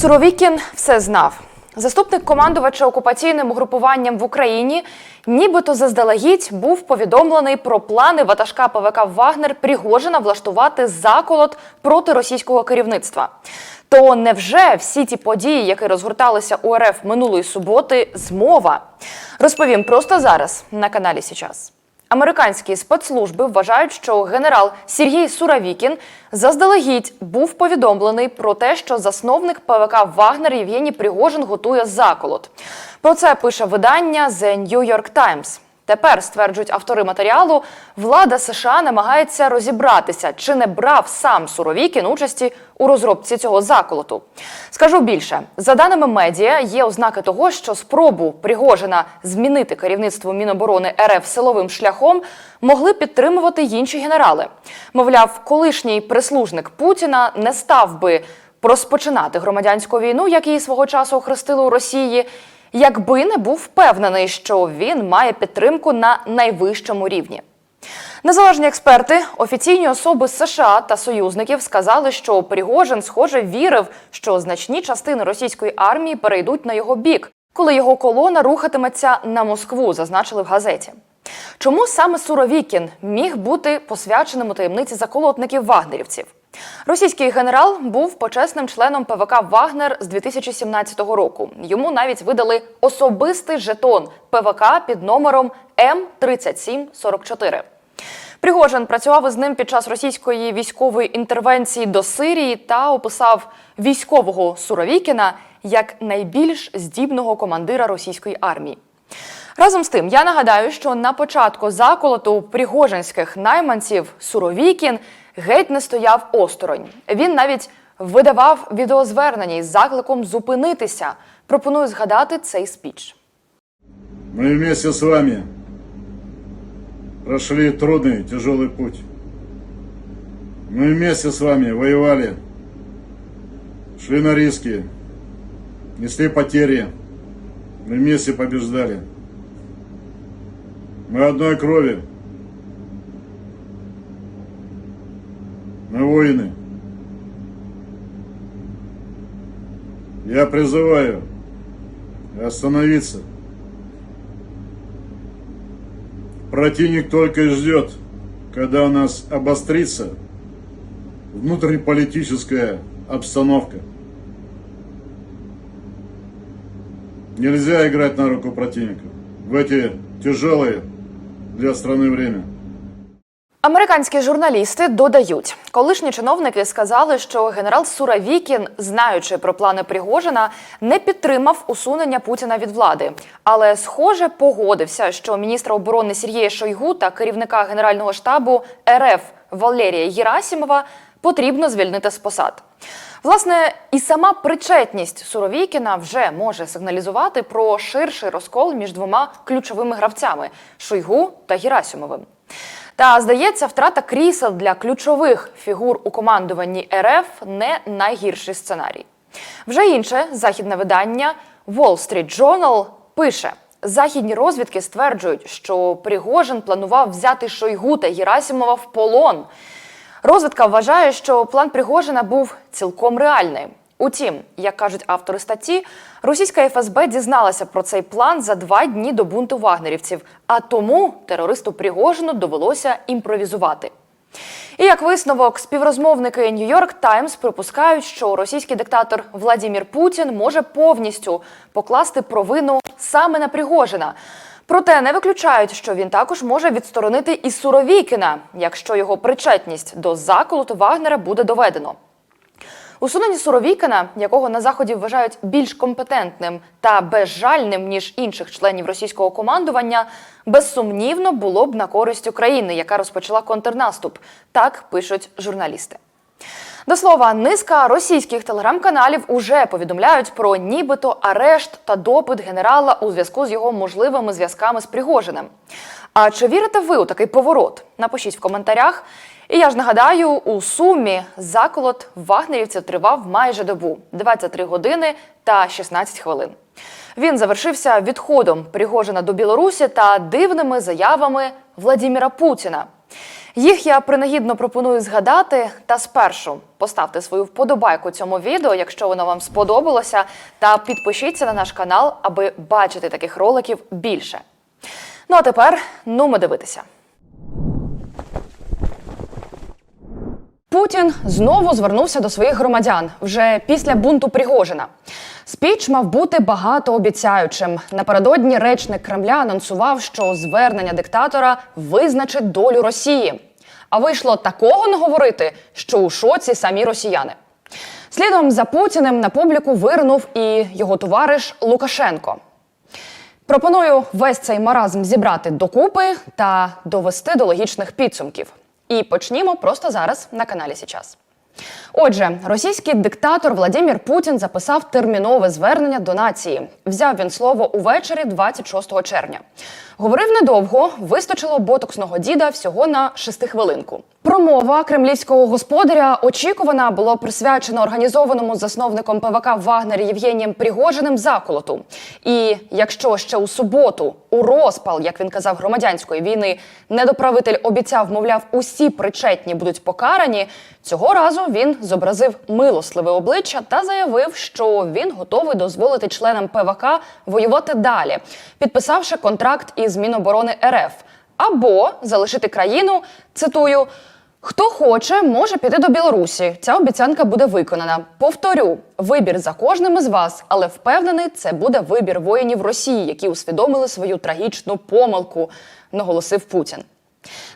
Суровікін все знав. Заступник командувача окупаційним угрупуванням в Україні, нібито заздалегідь був повідомлений про плани ватажка ПВК Вагнер Пригожина влаштувати заколот проти російського керівництва. То невже всі ті події, які розгорталися у РФ минулої суботи, змова? Розповім просто зараз на каналі Січас. Американські спецслужби вважають, що генерал Сергій Суравікін заздалегідь був повідомлений про те, що засновник ПВК Вагнер Євгеній Пригожин готує заколот. Про це пише видання The New York Times. Тепер стверджують автори матеріалу, влада США намагається розібратися, чи не брав сам Суровікін участі у розробці цього заколоту. Скажу більше, за даними медіа, є ознаки того, що спробу Пригожина змінити керівництво Міноборони РФ силовим шляхом могли підтримувати інші генерали. Мовляв, колишній прислужник Путіна не став би розпочинати громадянську війну, як її свого часу охрестили у Росії якби не був впевнений, що він має підтримку на найвищому рівні. Незалежні експерти, офіційні особи США та союзників сказали, що Пригожин, схоже, вірив, що значні частини російської армії перейдуть на його бік, коли його колона рухатиметься на Москву, зазначили в газеті. Чому саме Суровікін міг бути посвяченим у таємниці заколотників вагнерівців? Російський генерал був почесним членом ПВК Вагнер з 2017 року. Йому навіть видали особистий жетон ПВК під номером М3744. Пригожин працював із ним під час російської військової інтервенції до Сирії та описав військового Суровікіна як найбільш здібного командира російської армії. Разом з тим, я нагадаю, що на початку заколоту пригожинських найманців Суровікін геть не стояв осторонь. Він навіть видавав відеозвернення із закликом зупинитися. Пропоную згадати цей спіч. Мы вместе с вами прошли трудный, тяжелый путь. Мы вместе с вами воевали, шли на риски, несли потери, мы вместе побеждали. Мы одной крови. Мы воины. Я призываю остановиться. Противник только и ждет, когда у нас обострится внутриполитическая обстановка. Нельзя играть на руку противника в эти тяжелые для страны время. Американські журналісти додають, колишні чиновники сказали, що генерал Суравікін, знаючи про плани Пригожина, не підтримав усунення Путіна від влади, але схоже погодився, що міністра оборони Сергія Шойгу та керівника генерального штабу РФ Валерія Єрасімова потрібно звільнити з посад. Власне, і сама причетність Суровікіна вже може сигналізувати про ширший розкол між двома ключовими гравцями Шойгу та Герасимовим. Та здається, втрата крісел для ключових фігур у командуванні РФ не найгірший сценарій. Вже інше західне видання Wall Street Journal пише: західні розвідки стверджують, що Пригожин планував взяти Шойгу та Герасимова в полон. Розвідка вважає, що план Пригожина був цілком реальний. Утім, як кажуть автори статті, російська ФСБ дізналася про цей план за два дні до бунту вагнерівців, а тому терористу Пригожину довелося імпровізувати. І як висновок, співрозмовники New York Times припускають, що російський диктатор Владімір Путін може повністю покласти провину саме на Пригожина. Проте не виключають, що він також може відсторонити і Суровікіна, якщо його причетність до заколоту Вагнера буде доведено. Усунення Суровікина, якого на заході вважають більш компетентним та безжальним ніж інших членів російського командування, безсумнівно було б на користь України, яка розпочала контрнаступ. Так пишуть журналісти. До слова, низка російських телеграм-каналів уже повідомляють про нібито арешт та допит генерала у зв'язку з його можливими зв'язками з Пригожиним. А чи вірите ви у такий поворот? Напишіть в коментарях. І я ж нагадаю, у сумі заколот вагнерівців тривав майже добу 23 години та 16 хвилин. Він завершився відходом Пригожина до Білорусі та дивними заявами Владіміра Путіна. Їх я принагідно пропоную згадати та спершу поставте свою вподобайку цьому відео, якщо воно вам сподобалося, та підпишіться на наш канал, аби бачити таких роликів більше. Ну а тепер нумо дивитися. Путін знову звернувся до своїх громадян вже після бунту Пригожина. Спіч мав бути багатообіцяючим. Напередодні речник Кремля анонсував, що звернення диктатора визначить долю Росії. А вийшло такого не говорити, що у шоці самі росіяни. Слідом за Путіним на публіку вирнув і його товариш Лукашенко. Пропоную весь цей маразм зібрати докупи та довести до логічних підсумків. І почнімо просто зараз на каналі Січас. Отже, російський диктатор Владимир Путін записав термінове звернення до нації. Взяв він слово увечері 26 червня. Говорив недовго, вистачило ботоксного діда всього на шестихвилинку. Промова кремлівського господаря очікувана було присвячено організованому засновником ПВК Вагнер Євгенієм Пригожиним заколоту. І якщо ще у суботу, у розпал, як він казав, громадянської війни, недоправитель обіцяв, мовляв, усі причетні будуть покарані. Цього разу він зобразив милостливе обличчя та заявив, що він готовий дозволити членам ПВК воювати далі, підписавши контракт із Міноборони РФ, або залишити країну. Цитую. Хто хоче, може піти до Білорусі. Ця обіцянка буде виконана. Повторю, вибір за кожним із вас, але впевнений, це буде вибір воїнів Росії, які усвідомили свою трагічну помилку, наголосив Путін.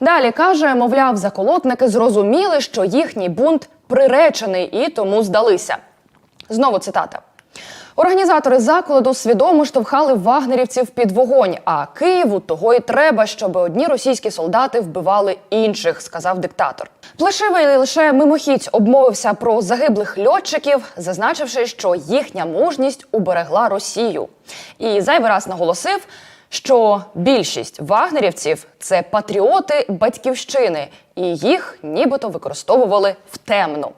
Далі каже, мовляв, заколотники зрозуміли, що їхній бунт приречений і тому здалися. Знову цитата. Організатори закладу свідомо штовхали вагнерівців під вогонь. А Києву того і треба, щоб одні російські солдати вбивали інших, сказав диктатор. Плешивий лише мимохідь обмовився про загиблих льотчиків, зазначивши, що їхня мужність уберегла Росію. І зайвий раз наголосив, що більшість вагнерівців це патріоти батьківщини, і їх нібито використовували в темну.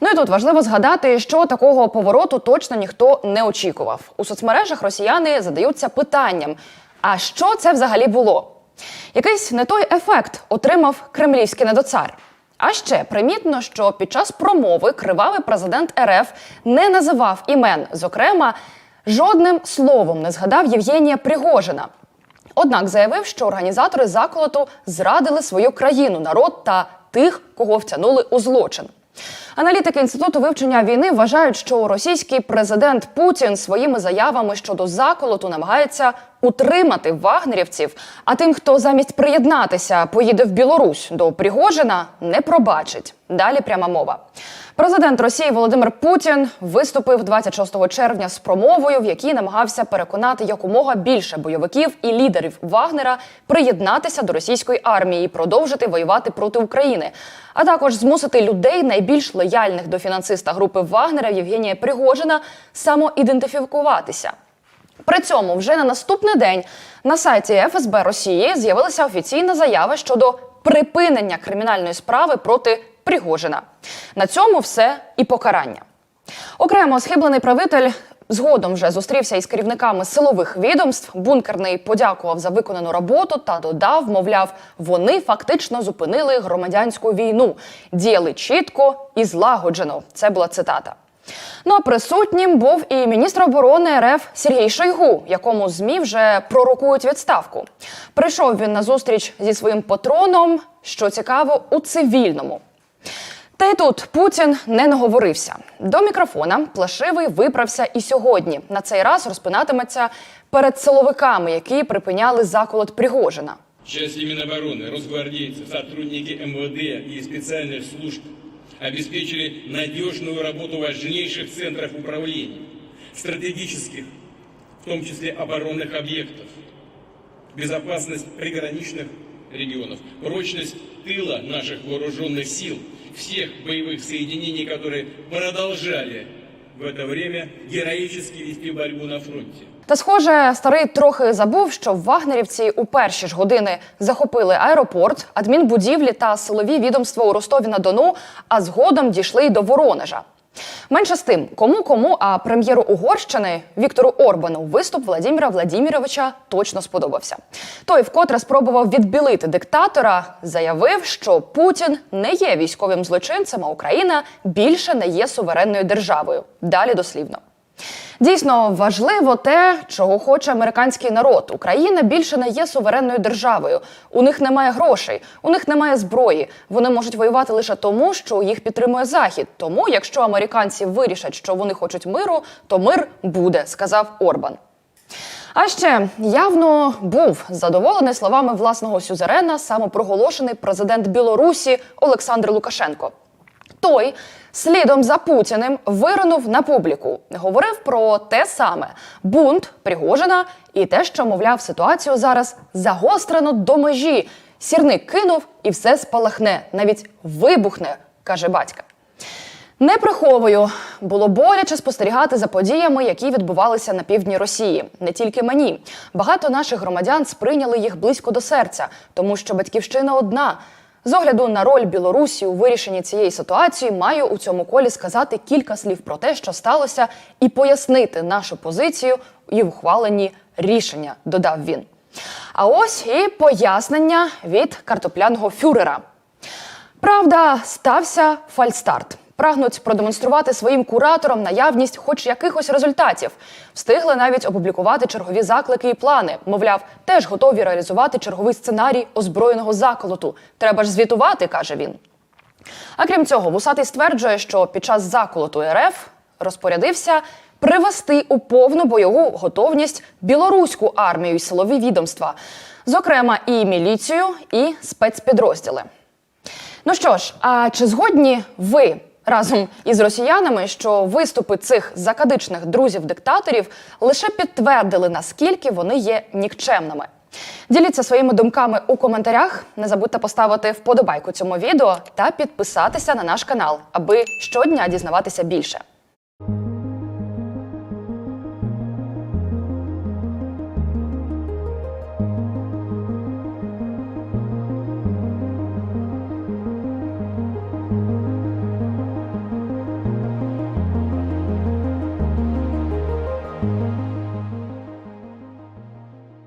Ну і тут важливо згадати, що такого повороту точно ніхто не очікував. У соцмережах росіяни задаються питанням: а що це взагалі було? Якийсь не той ефект отримав кремлівський недоцар. А ще примітно, що під час промови кривавий президент РФ не називав імен, зокрема, жодним словом не згадав Євгенія Пригожина. Однак заявив, що організатори заколоту зрадили свою країну, народ та тих, кого втягнули у злочин. Аналітики інституту вивчення війни вважають, що російський президент Путін своїми заявами щодо заколоту намагається утримати вагнерівців. А тим, хто замість приєднатися поїде в Білорусь до Пригожина, не пробачить. Далі пряма мова. Президент Росії Володимир Путін виступив 26 червня з промовою, в якій намагався переконати якомога більше бойовиків і лідерів Вагнера приєднатися до російської армії і продовжити воювати проти України, а також змусити людей найбільш лояльних до фінансиста групи Вагнера Євгенія Пригожина самоідентифікуватися. При цьому вже на наступний день на сайті ФСБ Росії з'явилася офіційна заява щодо припинення кримінальної справи проти Пригожина. На цьому все і покарання. Окремо схиблений правитель згодом вже зустрівся із керівниками силових відомств. Бункерний подякував за виконану роботу та додав, мовляв, вони фактично зупинили громадянську війну, діяли чітко і злагоджено. Це була цитата. Ну а присутнім був і міністр оборони РФ Сергій Шойгу, якому змі вже пророкують відставку. Прийшов він на зустріч зі своїм патроном, що цікаво, у цивільному. Та й тут Путін не наговорився. До мікрофона Плашивий виправся і сьогодні. На цей раз розпинатиметься перед силовиками, які припиняли заколот Пригожина. Части Минобороны, росгвардейцы, сотрудники МВД и специальных служб обеспечили надежную работу важнейших центров управления, стратегических, в том числе оборонных объектов, безопасность приграничных регионов, прочность тыла наших вооруженных сил, всех боевых соединений, которые продолжали в это время героически вести борьбу на фронте. Та схоже, старий трохи забув, що вагнерівці у перші ж години захопили аеропорт, адмінбудівлі та силові відомства у Ростові на Дону, а згодом дійшли й до Воронежа. Менше з тим, кому кому, а прем'єру Угорщини Віктору Орбану виступ Владіміра Владіміровича точно сподобався. Той вкотре спробував відбілити диктатора, заявив, що Путін не є військовим злочинцем, а Україна більше не є суверенною державою. Далі дослівно. Дійсно важливо те, чого хоче американський народ. Україна більше не є суверенною державою. У них немає грошей, у них немає зброї. Вони можуть воювати лише тому, що їх підтримує Захід. Тому, якщо американці вирішать, що вони хочуть миру, то мир буде, сказав Орбан. А ще явно був задоволений словами власного сюзерена самопроголошений президент Білорусі Олександр Лукашенко. Той слідом за Путіним виринув на публіку, говорив про те саме бунт Пригожина і те, що мовляв ситуацію зараз загострено до межі. Сірник кинув і все спалахне, навіть вибухне, каже батька. Не приховую, було боляче спостерігати за подіями, які відбувалися на півдні Росії. Не тільки мені. Багато наших громадян сприйняли їх близько до серця, тому що батьківщина одна. З огляду на роль Білорусі у вирішенні цієї ситуації, маю у цьому колі сказати кілька слів про те, що сталося, і пояснити нашу позицію і ухвалені рішення, додав він. А ось і пояснення від картопляного фюрера. Правда, стався фальстарт. Прагнуть продемонструвати своїм кураторам наявність хоч якихось результатів. Встигли навіть опублікувати чергові заклики і плани. Мовляв, теж готові реалізувати черговий сценарій озброєного заколоту. Треба ж звітувати, каже він. А крім цього, Вусатий стверджує, що під час заколоту РФ розпорядився привести у повну бойову готовність білоруську армію і силові відомства, зокрема і міліцію, і спецпідрозділи. Ну що ж, а чи згодні ви разом із росіянами, що виступи цих закадичних друзів-диктаторів лише підтвердили, наскільки вони є нікчемними? Діліться своїми думками у коментарях. Не забудьте поставити вподобайку цьому відео та підписатися на наш канал, аби щодня дізнаватися більше.